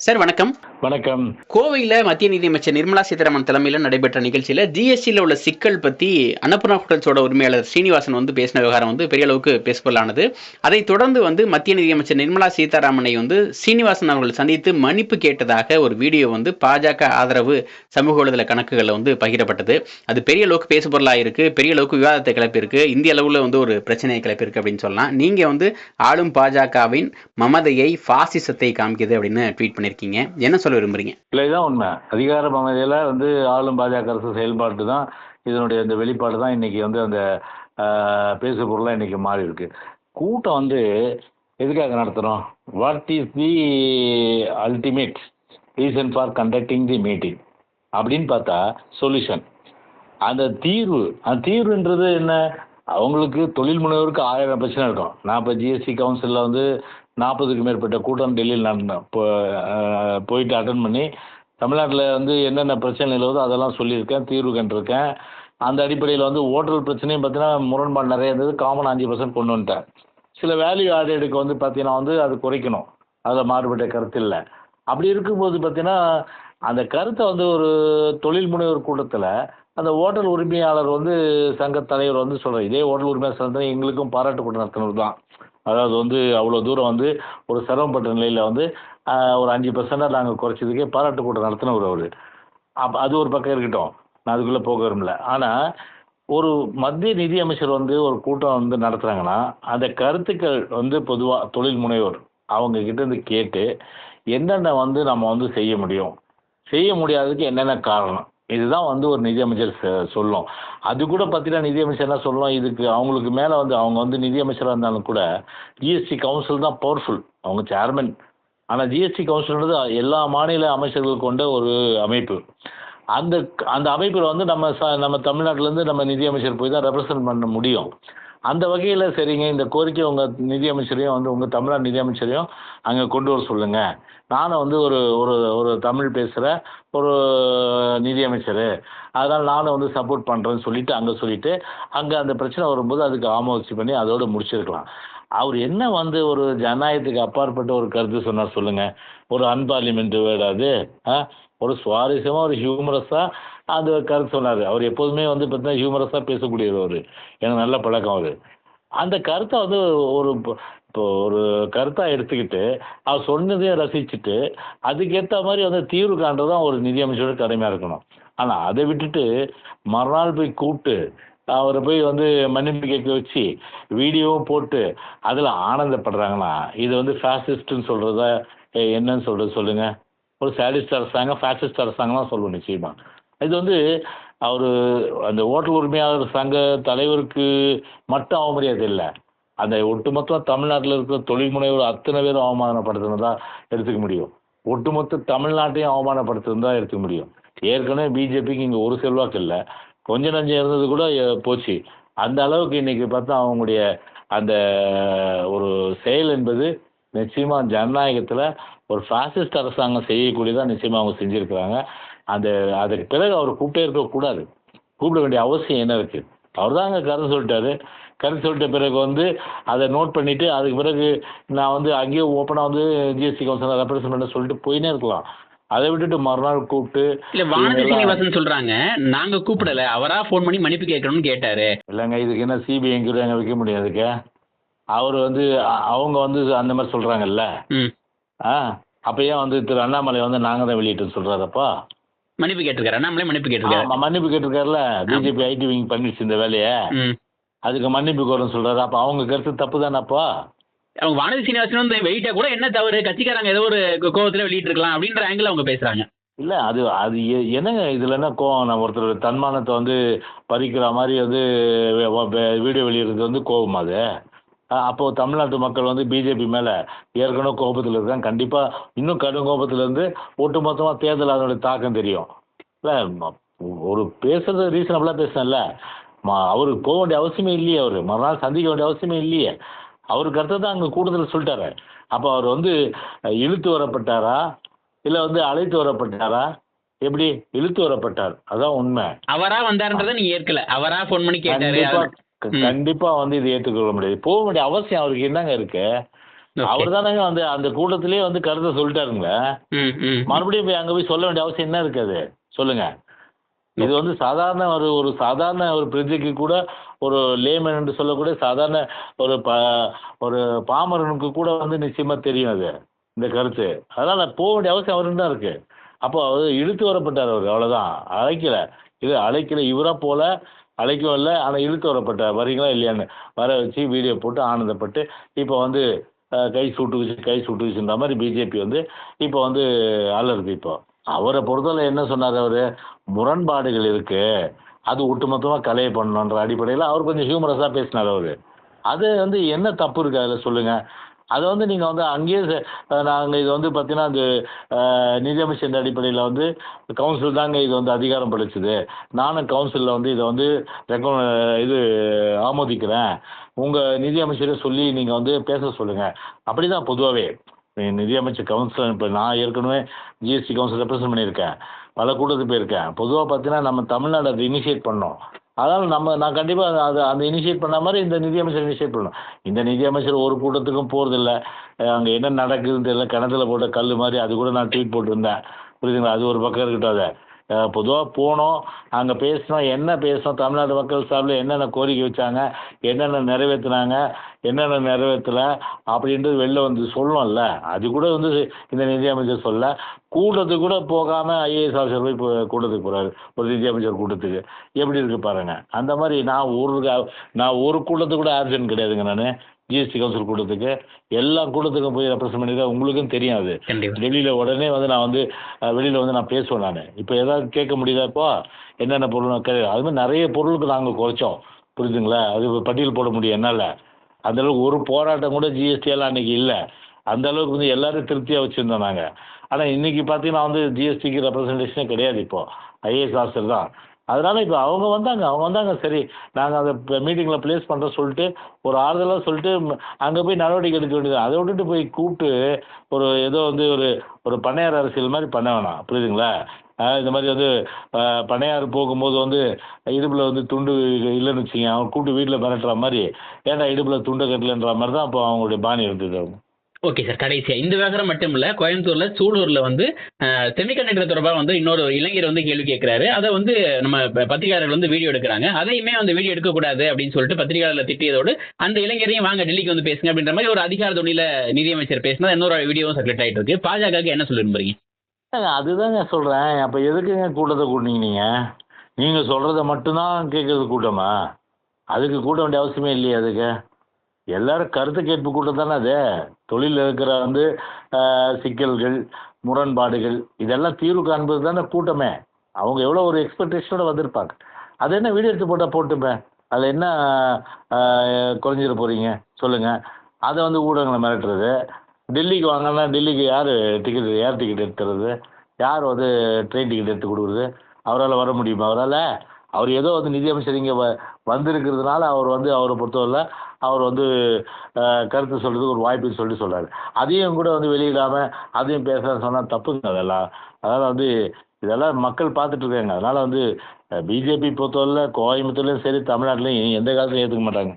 Sir வணக்கம். வணக்கம். கோவையில் மத்திய நிதியமைச்சர் நிர்மலா சீதாராமன் தலைமையில் நடைபெற்ற நிகழ்ச்சியில் ஜிஎஸ்டியில் உள்ள சிக்கல் பற்றி அன்னபூர்ணா ஹோட்டல்ஸோட உரிமையாளர் ஸ்ரீனிவாசன் வந்து பேசின விவகாரம் வந்து பெரிய அளவுக்கு பேசப்பொருளானது அதைத் தொடர்ந்து வந்து மத்திய நிதியமைச்சர் நிர்மலா சீதாராமனை வந்து சீனிவாசன் அவர்கள் சந்தித்து மன்னிப்பு கேட்டதாக ஒரு வீடியோ வந்து பாஜக ஆதரவு சமூக வலைதள கணக்குகளில் வந்து பகிரப்பட்டது. அது பெரிய அளவுக்கு பேசுபொருளாக இருக்கு பெரிய அளவுக்கு விவாதத்தை கிளப்பியிருக்கு இந்திய அளவில் வந்து ஒரு பிரச்சனையை கிளப்பியிருக்கு அப்படின்னு சொல்லலாம். நீங்கள் வந்து ஆளும் பாஜகவின் மமதையை பாசிசத்தை காமிக்குது அப்படின்னு ட்வீட் பண்ணியிருக்கீங்க என்ன சொல்ல விரும்புறீங்க? இல்லை இதுதான் உண்மை. அதிகார மமதையில் வந்து ஆளும் பாஜக அரசு செயல்பாட்டு தான் இதனுடைய அந்த வெளிப்பாடு தான் இன்னைக்கு வந்து அந்த பேசு பொருளாக இன்னைக்கு மாறி இருக்கு. கூட்டம் வந்து எதுக்காக நடத்துகிறோம் what is the ultimate reason for conducting the meeting அப்படின்னு பார்த்தா சொல்யூஷன் அந்த தீர்வு அந்த தீர்வுன்றது என்ன? அவங்களுக்கு தொழில் முனைவோருக்கு ஆயிரம் பிரச்சனை இருக்கும். நான் இப்போ ஜிஎஸ்டி கவுன்சிலில் வந்து நாற்பதுக்கு மேற்பட்ட கூட்டம் டெல்லியில் நடந்தேன் இப்போ போயிட்டு அட்டன் பண்ணி தமிழ்நாட்டில் வந்து என்னென்ன பிரச்சனை நிலவுதோ அதெல்லாம் சொல்லியிருக்கேன் தீர்வு கண்டிருக்கேன். அந்த அடிப்படையில் வந்து ஓட்டல் பிரச்சனையும் பார்த்தீங்கன்னா முரண்பாடு நிறைய இருந்தது. காமன் அஞ்சு பர்சன்ட் கொண்டு வந்துட்டேன். சில வேல்யூ ஆடெடுக்கு வந்து பார்த்தீங்கன்னா வந்து அது குறைக்கணும். அதில் மாறுபட்ட கருத்து இல்லை. அப்படி இருக்கும்போது பார்த்தீங்கன்னா அந்த கருத்தை வந்து ஒரு தொழில் முனைவர் கூட்டத்தில் அந்த ஓட்டல் உரிமையாளர் வந்து சங்க தலைவர் வந்து சொல்கிறார் இதே ஓட்டல் உரிமையாளர் சங்கத்தில் எங்களுக்கும் பாராட்டு கூட்டம் நடத்தினர் தான். அதாவது வந்து அவ்வளோ தூரம் வந்து ஒரு சிரமப்பட்ட நிலையில் வந்து ஒரு அஞ்சு பர்சண்டாக நாங்கள் குறைச்சதுக்கே பாராட்டு கூட்டம் நடத்தினவர் அவர். அப்போ அது ஒரு பக்கம் இருக்கட்டும். நான் அதுக்குள்ளே போக விரும்பல. ஆனால் ஒரு மத்திய நிதி அமைச்சர் வந்து ஒரு கூட்டம் வந்து நடத்துகிறாங்கன்னா அந்த கருத்துக்கள் வந்து பொதுவாக தொழில் முனைவோர் அவங்க கிட்டேருந்து கேட்டு என்னென்ன வந்து நம்ம வந்து செய்ய முடியும்? செய்ய முடியாததுக்கு என்னென்ன காரணம்? இதுதான் வந்து ஒரு நிதியமைச்சர் சொல்லும். அது கூட பார்த்தீங்கன்னா நிதியமைச்சர் என்ன சொல்லணும் இதுக்கு அவங்களுக்கு மேலே வந்து அவங்க வந்து நிதியமைச்சராக இருந்தாலும் கூட ஜிஎஸ்டி கவுன்சில் தான் பவர்ஃபுல் அவங்க சேர்மன் ஆனால் ஜிஎஸ்டி கவுன்சில்ன்றது எல்லா மாநில அமைச்சர்கள் கொண்ட ஒரு அமைப்பு. அந்த அந்த அமைப்பில் வந்து நம்ம ச நம்ம தமிழ்நாட்டிலேருந்து நம்ம நிதியமைச்சர் போய் தான் ரெப்ரசன்ட் பண்ண முடியும். அந்த வகையில் சரிங்க இந்த கோரிக்கை உங்கள் நிதியமைச்சரையும் வந்து உங்கள் தமிழ்நாடு நிதியமைச்சரையும் அங்கே கொண்டு வர சொல்லுங்கள் நானும் வந்து ஒரு ஒரு ஒரு தமிழ் பேசுகிற ஒரு நிதியமைச்சர். அதனால் நானும் வந்து சப்போர்ட் பண்ணுறேன்னு சொல்லிட்டு அங்கே சொல்லிட்டு அங்கே அந்த பிரச்சனை வரும்போது அதுக்கு ஆமோசி பண்ணி அதோட முடிச்சிருக்கலாம். அவர் என்ன வந்து ஒரு ஜனநாயகத்துக்கு அப்பாற்பட்ட ஒரு கருத்து சொன்னார் சொல்லுங்கள் ஒரு அன்பார்லிமெண்ட் வேடாது ஆ? ஒரு சுவாரஸ்யமாக ஒரு ஹியூமரஸாக அந்த கருத்து சொன்னார். அவர் எப்போதுமே வந்து பார்த்தீங்கன்னா ஹியூமரஸாக பேசக்கூடியவர் அவர். எனக்கு நல்ல பழக்கம் அவர். அந்த கருத்தை வந்து ஒரு இப்போ ஒரு கருத்தாக எடுத்துக்கிட்டு அவர் சொன்னதையும் ரசிச்சுட்டு அதுக்கேற்ற மாதிரி வந்து தீர்வு காண்றது தான் ஒரு நிதியமைச்சரோட கடமையாக இருக்கணும். ஆனால் அதை விட்டுட்டு மறுநாள் போய் கூப்பிட்டு அவரை போய் வந்து மன்னிப்பு கேட்க வச்சு வீடியோவும் போட்டு அதில் ஆனந்தப்படுறாங்கன்னா இது வந்து ஃபேசிஸ்ட்டுன்னு சொல்கிறத என்னன்னு சொல்கிறது சொல்லுங்கள் ஒரு சேடிஸ்ட் அரசாங்கம் ஃபேசிஸ்ட் அரசாங்கம் தான் சொல்லுவோம் நிச்சயமாக இது வந்து அவர் அந்த ஓட்டல் உரிமையாளர் சங்க தலைவருக்கு மட்டும் அவமரியாதை இல்லை. அந்த ஒட்டுமொத்தமாக தமிழ்நாட்டில் இருக்கிற தொழில் முனைவர் அத்தனை பேரும் அவமானப்படுத்தினதா எடுத்துக்க முடியும். ஒட்டுமொத்த தமிழ்நாட்டையும் அவமானப்படுத்தினதா எடுத்துக்க முடியும். ஏற்கனவே பிஜேபிக்கு இங்கே ஒரு செல்வாக்கு இல்லை. கொஞ்சம் நஞ்சம் இருந்தது கூட போச்சு. அந்த அளவுக்கு இன்னைக்கு பார்த்தா அவங்களுடைய அந்த ஒரு செயல் என்பது நிச்சயமாக ஜனநாயகத்தில் ஒரு ஃபாசிஸ்ட் அரசாங்கம் செய்யக்கூடியதாக நிச்சயமாக அவங்க செஞ்சுருக்கிறாங்க. அந்த அதுக்கு பிறகு அவர் கூப்பிட்டே இருக்கக்கூடாது. கூப்பிட வேண்டிய அவசியம் என்ன இருக்குது அவர் தான் அங்கே கருத்து சொல்லிட்டாரு. கருத்து சொல்லிட்ட பிறகு வந்து அதை நோட் பண்ணிவிட்டு அதுக்கு பிறகு நான் வந்து அங்கேயே ஓப்பனாக வந்து ஜிஎஸ்டி கவுன்சில் ரெப்ரசன்ட் பண்ண சொல்லிட்டு போயினே இருக்கலாம். அதை விட்டுட்டு மறுநாள் கூப்பிட்டு இல்ல வானதி சீனிவாசன் சொல்றாங்க. நாங்க கூப்பிடல. அவரா ஃபோன் பண்ணி மன்னிப்பு கேட்கணும்னு கேட்டாரு. இல்லைங்க இதுக்கு என்ன சிபிஐ அங்கே வைக்க முடியும் அதுக்கு அவர் வந்து அவங்க வந்து அந்த மாதிரி சொல்கிறாங்கல்ல ம். ஆ அப்போ ஏன் வந்து திரு அண்ணாமலை வந்து நாங்கள் தான் வெளியிட்டு சொல்கிறாரப்பா மன்னிப்பு கேட்டிருக்காரு. அண்ணாமலை மன்னிப்பு கேட்டிருக்காரு. மன்னிப்பு கேட்டிருக்காருல. பிஜேபி ஐடி விங் பண்ணிடுச்சு இந்த வேலையை. அதுக்கு மன்னிப்பு கோரன்னு சொல்றாரு. அப்ப அவங்க கருத்து தப்பு தானப்பா அவங்க வானதி சீனிவாசன் வந்து வெயிட்டா கூட என்ன தவறு? கட்சிக்காரங்க ஏதோ ஒரு கோவத்துல வெளியிட்டு இருக்கலாம் அப்படின்ற ஆங்கிள் அவங்க பேசுறாங்க. இல்ல அது அது என்னங்க இதுல என்ன கோவம்? நம்ம ஒருத்தர் தன்மானத்தை வந்து பறிக்கிற மாதிரி வந்து வீடியோ வெளியிடுறது வந்து கோபம் அது? அப்போ தமிழ்நாட்டு மக்கள் வந்து பிஜேபி மேல ஏற்கனவே கோபத்தில் இருக்காங்க. கண்டிப்பா இன்னும் கடும் கோபத்துல இருந்து ஒட்டுமொத்தமா தேர்தல் அதனுடைய தாக்கம் தெரியும். இல்ல ஒரு பேசுறது ரீசனபிளா பேசுனேன்ல. அவருக்கு போக வேண்டிய அவசியமே இல்லையே அவரு. மறுநாள் சந்திக்க வேண்டிய அவசியமே இல்லையே. அவருக்கு அடுத்தது தான் அங்கே கூடுதல் சொல்லிட்டாரு. அப்போ அவர் வந்து இழுத்து வரப்பட்டாரா? இல்லை வந்து அழைத்து வரப்பட்டாரா? எப்படி? இழுத்து வரப்பட்டார். அதான் உண்மை. அவரா வந்தாருன்றதை நீங்க ஏற்கல. அவரா ஃபோன் பண்ணி கேட்டாரு. கண்டிப்பா வந்து இது ஏற்றுக்கொள்ள முடியாது. போக வேண்டிய அவசியம் அவருக்கு என்னங்க இருக்கு. அவர் தானங்க வந்து அந்த கூட்டத்திலேயே வந்து கருத்தை சொல்லிட்டாருங்க. மறுபடியும் போய் அங்கே போய் சொல்ல வேண்டிய அவசியம் என்ன இருக்காது சொல்லுங்க. இது வந்து சாதாரண ஒரு ஒரு சாதாரண ஒரு பிரஜைக்கு கூட ஒரு லேமன் என்று சொல்லக்கூடிய சாதாரண ஒரு ப ஒரு பாமரனுக்கு கூட வந்து நிச்சயமா தெரியும் அது இந்த கருத்து. அதனால போக வேண்டிய அவசியம் அவருக்கு தான் இருக்கு? அப்போ அவர் இழுத்து வரப்பட்டார் அவர் அவ்வளோதான் அழைக்கல. இது அழைக்கல இவரா போல அழைக்கவும் இல்லை ஆனால் இழுத்து வரப்பட்டார் வரீங்களா இல்லையான்னு வர வச்சு வீடியோ போட்டு ஆனந்தப்பட்டு இப்போ வந்து கை சுட்டுக்குச்சு கை சுட்டுக்குச்சுன்ற மாதிரி பிஜேபி வந்து இப்போ வந்து அலருது இப்போ. அவரை பொறுத்தவரை என்ன சொன்னார் அவர்? முரண்பாடுகள் இருக்கு. அது ஒட்டுமொத்தமாக கலையை பண்ணணுன்ற அடிப்படையில் அவர் கொஞ்சம் ஹியூமரஸாக பேசினார் அவர். அது வந்து என்ன தப்பு இருக்கு அதில் சொல்லுங்கள் அதை வந்து நீங்கள் வந்து அங்கேயே நாங்கள் இது வந்து பார்த்தீங்கன்னா அது நிதி நிதியமைச்சர் அடிப்படையில் வந்து கவுன்சில் தாங்க இது வந்து அதிகாரம் படைச்சது. நானும் கவுன்சிலில் வந்து இதை வந்து ரெக்க இது ஆமோதிக்கிறேன். உங்கள் நிதியமைச்சரை சொல்லி நீங்கள் வந்து பேச சொல்லுங்கள் அப்படி தான் பொதுவாகவே நிதியமைச்சர் கவுன்சிலர் இப்போ நான் ஏற்கனவே ஜிஎஸ்டி கவுன்சில் ரெப்ரசன்ட் பண்ணியிருக்கேன். பல கூட்டத்துக்கு போயிருக்கேன். பொதுவாக பார்த்தீங்கன்னா நம்ம தமிழ்நாடு அதை இனிஷியேட் பண்ணோம். அதனால் நம்ம நான் கண்டிப்பாக அந்த அந்த இனிஷியேட் பண்ண மாதிரி இந்த நிதியமைச்சர் இனிஷியேட் பண்ணணும். இந்த நிதியமைச்சர் ஒரு கூட்டத்துக்கும் போகிறதில்ல அங்கே என்ன நடக்குதுன்னு தெரியல. கிணத்துல போட்ட கல் மாதிரி அது கூட நான் ட்வீட் போட்டிருந்தேன். புரியுதுங்களா? அது ஒரு பக்கம் இருக்கட்டும் அதை. பொதுவாக போனோம் அங்கே பேசினோம் என்ன பேசினோம் தமிழ்நாடு மக்கள் சார்பில் என்னென்ன கோரிக்கை வச்சாங்க என்னென்ன நிறைவேற்றினாங்க என்னென்ன நிறைவேற்றலை அப்படின்றது வெளில வந்து சொல்லணும்ல. அது கூட வந்து இந்த நிதியமைச்சர் சொல்ல கூட்டத்துக்கு கூட போகாமல் ஐஏஎஸ் ஆஃபீஸர் போய் கூட்டத்துக்கு போகிறாரு ஒரு நிதியமைச்சர் கூட்டத்துக்கு. எப்படி இருக்கு பாருங்கள் அந்த மாதிரி நான் ஒரு நான் ஒரு கூட்டத்துக்கு கூட ஆப்ஷன் கிடையாதுங்க நான். ஜிஎஸ்டி கவுன்சில் கூட்டத்துக்கு எல்லா கூட்டத்துக்கும் போய் ரெப்ரசன்ட் பண்ணியிருக்கேன் உங்களுக்கும் தெரியும் அது டெல்லியில் உடனே வந்து நான் வந்து வெளியில் வந்து நான் பேசுவேன் நான். இப்போ ஏதாவது கேட்க முடியுதா இப்போ? என்னென்ன பொருள் நான் கே- அது மாதிரி நிறைய பொருளுக்கு நாங்கள் குறைச்சோம். புரியுதுங்களா அது பட்டியல் போட முடியும் என்னால். அந்த அளவுக்கு ஒரு போராட்டம் கூட ஜிஎஸ்டி எல்லாம் அன்றைக்கி இல்லை. அந்த அளவுக்கு வந்து எல்லாரும் திருப்தியாக வச்சுருந்தோம் நாங்கள் ஆனால் இன்றைக்கி பார்த்தீங்கன்னா வந்து ஜிஎஸ்டிக்கு ரெப்ரசன்டேஷனே கிடையாது இப்போ. ஐஏஎஸ் ஆஃபீஸர் தான். அதனால இப்போ அவங்க வந்தாங்க. அவங்க வந்தாங்க. சரி நாங்கள் அதை மீட்டிங்கில் ப்ளேஸ் பண்ணுறோம் சொல்லிட்டு ஒரு ஆறுதலாக சொல்லிட்டு அங்கே போய் நடவடிக்கை எடுக்க வேண்டியது அதை விட்டுட்டு போய் கூப்பிட்டு ஒரு ஏதோ வந்து ஒரு ஒரு பண்ணையார் அரசியல் மாதிரி பண்ண வேணாம். புரியுதுங்களா? இந்த மாதிரி வந்து பண்ணையார் போகும்போது வந்து இடுப்பில் வந்து துண்டு இல்லைன்னு வச்சுங்க அவங்க கூப்பிட்டு வீட்டில் மிரட்டுற மாதிரி. ஏன்டா இடுப்பில் துண்டை கட்டலன்ற மாதிரி தான் அப்போ அவங்களுடைய பாணி இருந்தது. அவங்க ஓகே சார் கடைசியாக இந்த விவகாரம் மட்டும் இல்லை கோயம்புத்தூரில் சூலூர்ல வந்து செமிகண்டக்டர் தொடர்பாக வந்து இன்னொரு இளைஞர் வந்து கேள்வி கேட்குறாரு. அதை வந்து நம்ம ப- பத்திரிகையாளர்கள் வந்து வீடியோ எடுக்கிறாங்க. அதையுமே வந்து வீடியோ எடுக்கக்கூடாது அப்படின்னு சொல்லிட்டு பத்திரிகையாளர் திட்டியதோடு அந்த இளைஞரையும் வாங்க டெல்லிக்கு வந்து பேசுங்க அப்படின்ற மாதிரி ஒரு அதிகார துணியில நிதியமைச்சர் பேசினா இன்னொரு வீடியோவும் சர்க்குலேட் ஆகிட்டு இருக்கு. பாஜகவுக்கு என்ன சொல்ல அதுதாங்க சொல்கிறேன் அப்போ எதுக்குங்க கூட்டத்தை கூட்டினீங்க நீங்கள் நீங்கள் சொல்கிறத மட்டும்தான் கேட்குறது கூட்டமா? அதுக்கு கூட்ட வேண்டிய அவசியமே இல்லையே அதுக்கு. எல்லாரும் கருத்து கேட்பு கூட்டம் தானே அது? தொழிலில் இருக்கிற வந்து சிக்கல்கள் முரண்பாடுகள் இதெல்லாம் தீர்வு காண்பது தானே கூட்டமே. அவங்க எவ்வளோ ஒரு எக்ஸ்பெக்டேஷனோட வந்திருப்பாங்க. அது என்ன வீடியோ எடுத்து போட்டால் போட்டுமே? அதில் என்ன குறைஞ்சிட போகிறீங்க சொல்லுங்கள் அதை வந்து ஊடகங்களை மிரட்டுறது. டெல்லிக்கு வாங்கன்னா டெல்லிக்கு யார் டிக்கெட் ஏர் டிக்கெட் எடுத்துறது? யார் வந்து ட்ரெயின் டிக்கெட் எடுத்து கொடுக்குறது? அவரால் வர முடியுமா? அவரால்? அவர் ஏதோ வந்து நிதியமைச்சர் இங்கே வ வந்திருக்கிறதுனால அவர் வந்து அவரை பொறுத்தவரை அவர் வந்து கருத்து சொல்கிறதுக்கு ஒரு வாய்ப்புன்னு சொல்லிட்டு சொல்கிறார் அதையும் கூட வந்து வெளியிடாமல் அதையும் பேச சொன்னால் தப்புங்க அதெல்லாம். அதனால் வந்து இதெல்லாம் மக்கள் பார்த்துட்டு இருக்காங்க. அதனால் வந்து பிஜேபி பொறுத்தவரையில் கோயம்புத்தூர்லேயும் சரி தமிழ்நாட்டிலையும் எந்த காலத்துலையும் ஏற்றுக்க மாட்டாங்க.